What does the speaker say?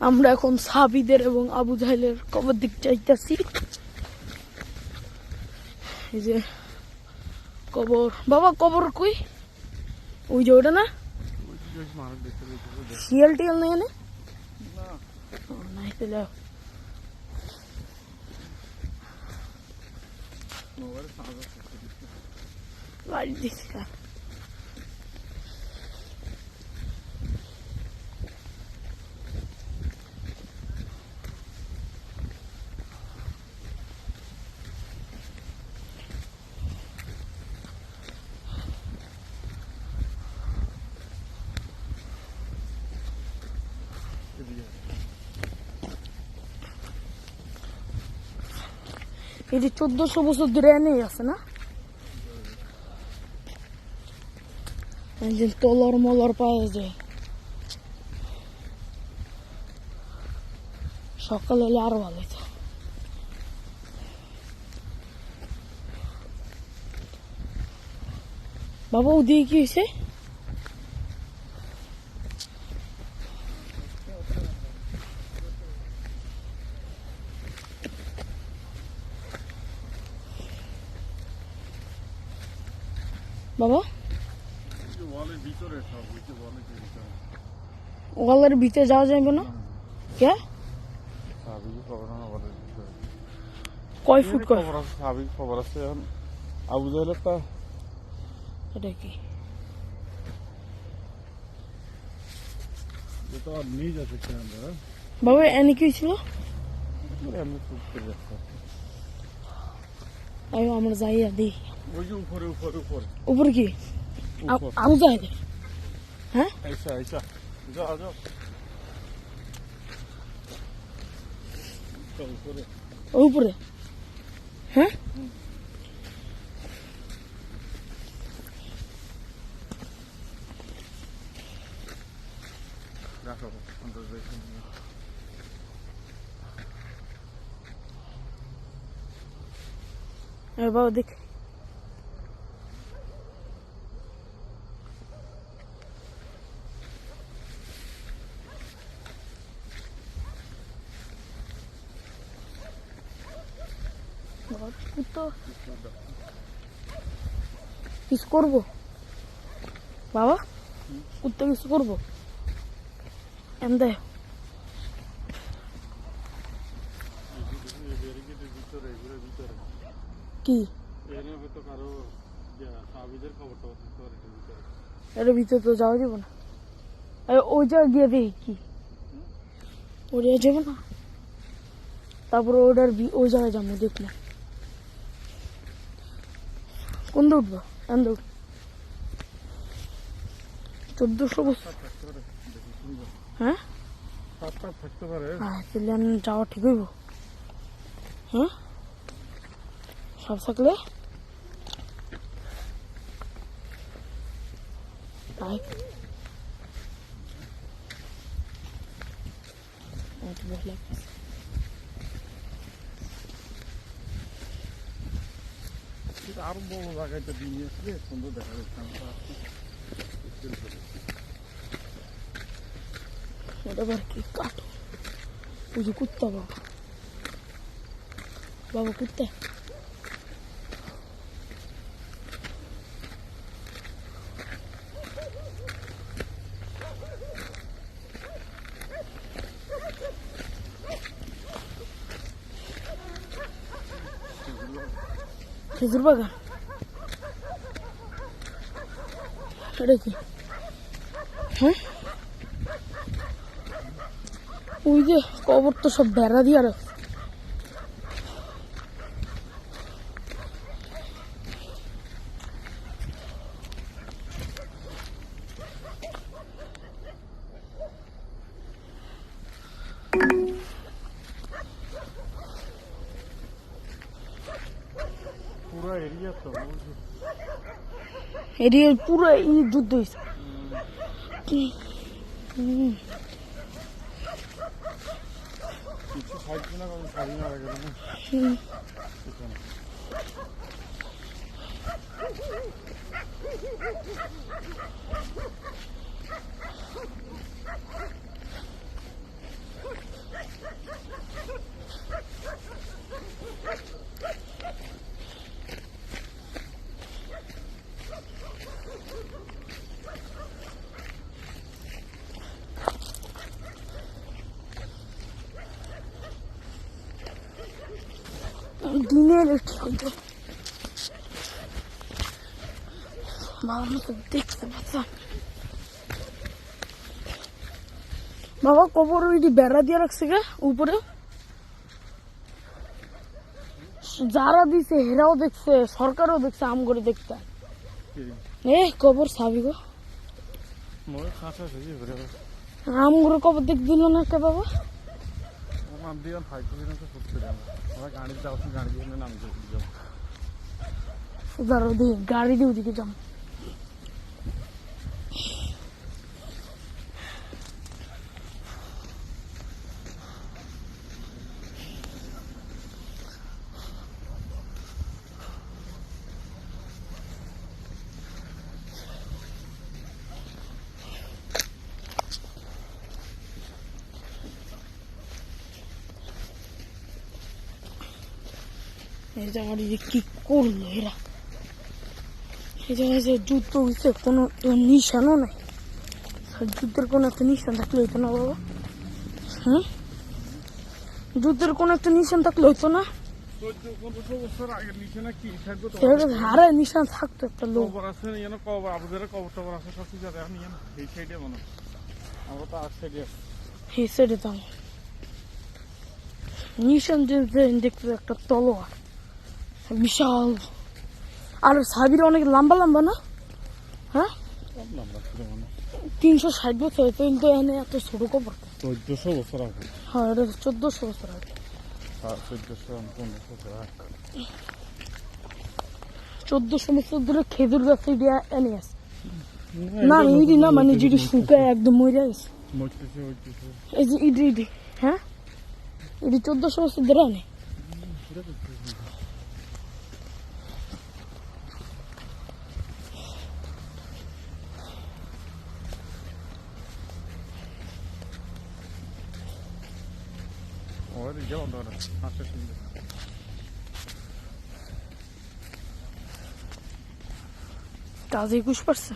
আমরা এখন সাবিদের এবং আবু জাহেলের কবর দিক চাইতেছি এই যে কবর। বাবা কবর কই? ওই যে ওটা না? শিয়াল টিয়াল নেই এনে? ও, নাই তাহলে বাড়ি দেখছি কার। এই যে চোদ্দশো বছর ধরে এনেই আছে না এই যে তলর মলর পায়ে যায় সকালে হলে বাবা? ওয়ালের ভিতরে যাওয়া যাবে না কে? কয় ফুট কয়? সাবিক খবর আছে এখন আবু বাবা, এনে কি ছিল এমনি যাচ্ছে আয় আমরা যাইয়া দিই। ওই যে উপরে উপরে উপরে। উপরে কি? আ- আবু যাই হ্যাঁ? যাও যাও উপরে। উপরে? হ্যাঁ? রাখো অন্তত Araba odik. Bak kutu. Iskor Baba? Kutu iskor bu. Hem de. ভিতরে এর ভিতরে তো যাওয়া যাবে না। আরে ওই জায়গায় গিয়ে দেখি কি। জায়গায় যাবে না। তারপরে ওটার ওই জায়গায় যাব দেখলে কোন দিয়ে উঠবো এন দিয়ে চোদ্দশো বছর। হ্যাঁ? থাকতে পারে। হ্যাঁ তাহলে যাওয়া ঠিক হইব। হ্যাঁ? সব থাকলে আরও বড় জায়গাটা দিয়ে আসলে সুন্দর দেখা যাচ্ছে আবার কি কাটো ওই কুত্তা বাবা বাবা কুত্তা খেজুর বাগান এটা কি হ্যাঁ ওই যে কবর তো সব বেড়া দিয়ে রাখছে পুরো এরিয়া তো এটি পুরো যুদ্ধ হয়েছে কিছু ঠিক হইতো বাবা তো দেখতে পাচ্ছাম বাবা কবর ওই বেড়া দিয়ে রাখছে গা উপরে। যারা দিছে হেরাও দেখছে সরকারও দেখছে আম করে দেখতে। এ কবর সাবি গো। মই খাঁচা খুঁজি ঘুরে আম করে কবর দেখ দিল না কে বাবা? নাম দিয়ে ফাইভ দিন তো ফুট করে আমরা গাড়ি যাচ্ছি গাড়ি দিয়ে এই জায়গাটি যে কি করল এরা? এই জায়গায় যে যুদ্ধ হয়েছে কোনো নিশানও নাই। যুদ্ধের কোনো একটা নিশান থাকলে হইতো না বাবা। হ্যাঁ? যুদ্ধের কোনো একটা নিশান থাকলে হইতো না। নিশান থাকতো একটা লোক। কবর আছে না যেন আপনাদের কবর টবর আছে সব কিছু আমি এই সাইডে মনে। আমরা তো আর সাইডে এই সাইডে দাম নিশান দেখতে একটা তলোয়ার। বিশাল। আর সাবির অনেক লম্বা লম্বা না? হ্যাঁ? তিনশো ষাট বছর কিন্তু এনে এত ছোট কবর। চোদ্দশো বছর আগে। হ্যাঁ এটা চোদ্দশো বছর আগে। আর চোদ্দশো বছর ধরে খেজুর গাছ দিয়ে এনে আছে। না ইডি না মানে যেটি শুকায় একদম মরে গেছে। এই যে ইডি ইডি হ্যাঁ? ইডি চোদ্দশো বছর ধরে আনে ওর যাও doğru. Hatta şimdi. Taze kuş পারছে